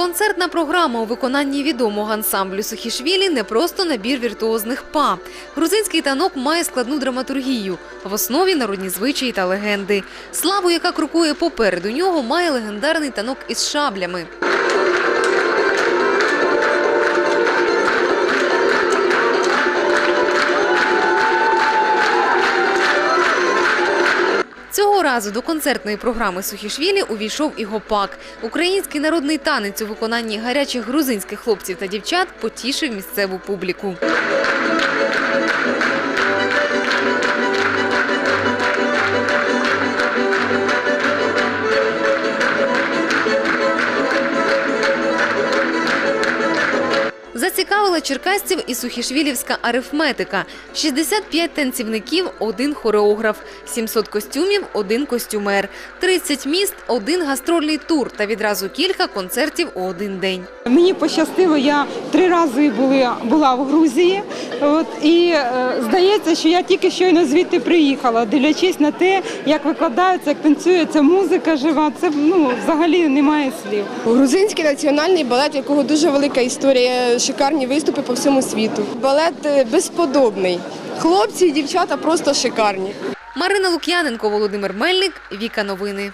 Концертна програма у виконанні відомого ансамблю Сухішвілі не просто набір віртуозних па. Грузинський танок має складну драматургію, в основі народні звичаї та легенди. Славу, яка крокує попереду нього, має легендарний танок із шаблями. Цього разу до концертної програми Сухішвілі увійшов і гопак. Український народний танець у виконанні гарячих грузинських хлопців та дівчат потішив місцеву публіку. Зацікавила черкасців і сухішвілівська арифметика. 65 танцівників – один хореограф, 700 костюмів – один костюмер, 30 міст – один гастрольний тур та відразу кілька концертів у один день. Мені пощастило, я три рази були, була в Грузії. От, і е, здається, що я тільки щойно звідти приїхала, дивлячись на те, як викладається, як танцюється музика жива. Це ну, взагалі немає слів. Грузинський національний балет, якого дуже велика історія, шикарні виступи по всьому світу. Балет е, безподобний. Хлопці і дівчата просто шикарні. Марина Лук'яненко, Володимир Мельник, Віка Новини.